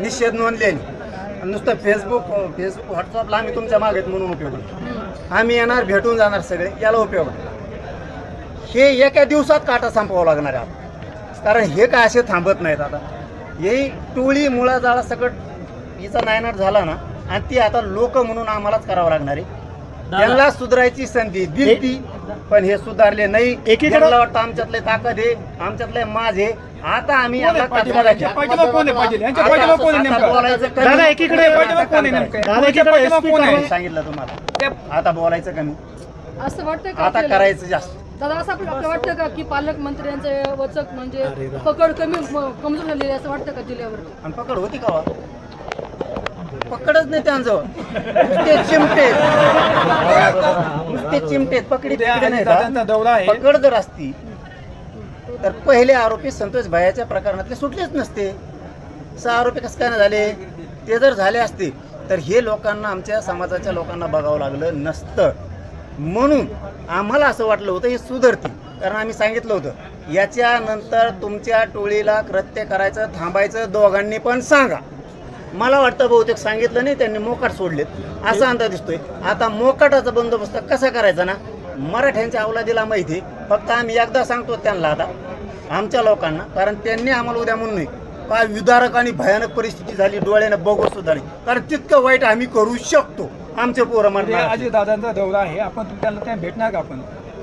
निषेध नोंदलेली. नुसतं Facebook Facebook व्हॉट्सअपला आम्ही तुमच्या मागेत म्हणून उपयोग. आम्ही येणार भेटून जाणार सगळे याला उपयोग. हे एका दिवसात काटा संपवावं लागणार आहे कारण हे काय असे थांबत नाहीत आता. ही टोळी मुळा जाळा सकट हिचा नायनाट झाला ना आणि ती आता लोक म्हणून आम्हालाच करावं लागणार आहे. त्यांना सुधारायची संधी दिली पण हे सुधारले नाही. एकीकडे- एकीकडे वाटतं आमच्यातले ताकद आहे आमच्यातले माझ आहे. आता आम्ही कोण आहे यांच्या आता पाठीमागे कोण आहे आता नेमकं बोलायचं कमी. दादा, एकीकडे आता पाठीमागे कोण आहे काम नेमकं? दादा, एकीकडे पाठीमागे SP कोण आहे? करायचं. सांगितलं तुम्हाला ते आता बोलायचं कमी असं वाटतं का आता आपल्याला? करायचं जास्त दादा असं आपलं आपलं वाटतं का की पालकमंत्र्यांचे वचक म्हणजे पकड कमी म- कमजोर झालेली आहे असं वाटतं का जिल्ह्यावर आणि पकड होती का वा? पकडच नाही त्यांचं नुसते चिमटे नुसते चिमटे पकडी तिकडे नाही अजितदादांचा दौरा आहे. पकड जर असती तर पहिले आरोपी संतोष भायाच्या प्रकरणातले सुटलेच नसते. सहा आरोपी कसं काय नाही झाले? ते जर झाले असते तर हे लोकांना आमच्या समाजाच्या लोकांना बघावं लागलं नसतं. म्हणून आम्हाला असं वाटलं होतं हे सुधरतील. कारण आम्ही सांगितलं होतं याच्यानंतर तुमच्या टोळीला कृत्य करायचं थांबायचं दोघांनी पण सांगा. मला वाटतं बहुतेक सांगितलं नाही त्यांनी मोकाट सोडलेत. असा अंदाज दिसतोय. आता मोकाटाचा बंदोबस्त कसा करायचा ना? मराठ्यांच्या अवलादीला माहिती फक्त आम्ही एकदा सांगतो त्यांना आता आमच्या लोकांना कारण त्यांनी आम्हाला उद्या म्हणून नाही. काय विदारक आणि भयानक परिस्थिती झाली डोळ्यानं बघू सुद्धा नाही. कारण तितकं वाईट आम्ही करू शकतो आमचे पोरं म्हणणार अजित दादांचा दौरा आहे. आपण त्यांना त्या भेटणार का आपण?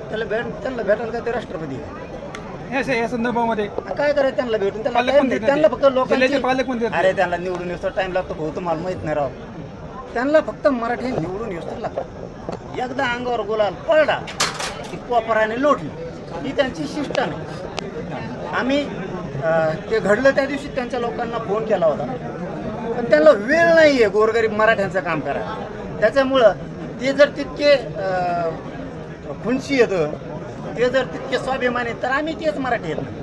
त्याला भेट त्यांना भेटायला काय ते राष्ट्रपती. या संदर्भामध्ये काय करायचं त्यांना भेटून? त्यांना त्यांना. फक्त देतात. अरे त्यांना निवडून येतो टाइम लागतो भाऊ तुम्हाला माहीत नाही राव. त्यांना फक्त मराठी निवडून येतो लागतं एकदा अंगावर गुलाल पडला की कोपराने लोटली. ही त्यांची शिष्ट नाही. आम्ही ते घडलं त्या दिवशी त्यांच्या लोकांना फोन केला होता. पण त्यांना वेळ नाही आहे गोरगरीब मराठ्यांचं काम करायला. त्याच्यामुळं ते जर तितके खुनशी येतं ते जर तितके स्वाभिमानी तर आम्ही तेच मराठी येत नाही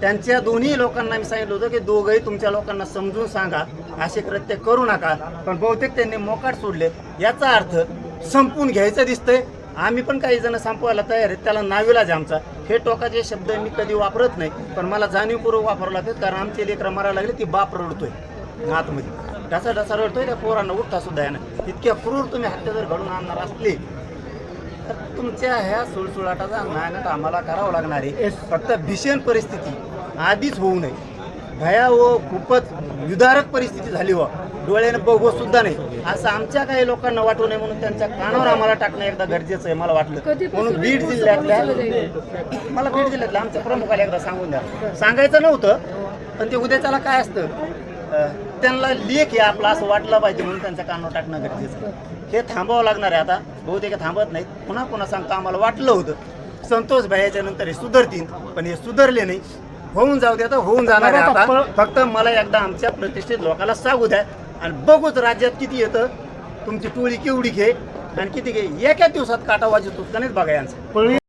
त्यांच्या दोन्ही लोकांना मी सांगितलं होतं की दोघंही तुमच्या लोकांना समजून सांगा असे कृत्य करू नका. पण बहुतेक त्यांनी मोकाट सोडले. याचा अर्थ संपून घ्यायचं दिसतंय. आम्ही पण काही जण संपवायला तयार आहेत. त्याला नाविलाज आमचा. हे टोकाचे शब्द मी कधी वापरत नाही पण मला जाणीवपूर्वक वापरावं लागतात कारण आमचे लेकरं मारायला लागले ती बाप रडतोय. आतमध्ये. ढसा ढसा रडतोय त्या पोरांना उठता सुद्धा यानं. इतक्या क्रूर तुम्ही हत्या जर घडून आणणार असले तर तुमच्या ह्या सुळसुळाटाचा नायनाट आम्हाला करावं लागणार आहे. फक्त भीषण परिस्थिती आधीच होऊ नये. भया व खूपच विदारक परिस्थिती झाली व डोळ्याने बघू सुद्धा नाही. असं आमच्या काही लोकांना वाटू नये म्हणून त्यांच्या कानावर आम्हाला टाकणं एकदा गरजेचं आहे मला वाटलं. म्हणून बीड जिल्ह्यातल्या? मला बीड जिल्ह्यातल्या आमच्या प्रमुखाला एकदा सांगून द्या. सांगायचं नव्हतं पण ते उद्याच्याला काय असतं? त्यांना लेख आहे आपला असं वाटलं पाहिजे म्हणून त्यांच्या कानावर टाकणं गरजेचं. हे थांबावं लागणार आहे आता. बहुतेक थांबत नाहीत. पुन्हा पुन्हा सांगतो आम्हाला वाटलं होतं. संतोष भाईच्या नंतर हे सुधरतील पण हे सुधरले नाही. होऊन जाऊ द्या तर होऊन जाणार आहे आता. फक्त मला एकदा आमच्या प्रतिष्ठित लोकांना सांगू द्या आणि बघूच राज्यात किती येतं. तुमची टोळी केवढी घे आणि किती घे. एका दिवसात काटा वाजतो नाहीत बघा यांचं.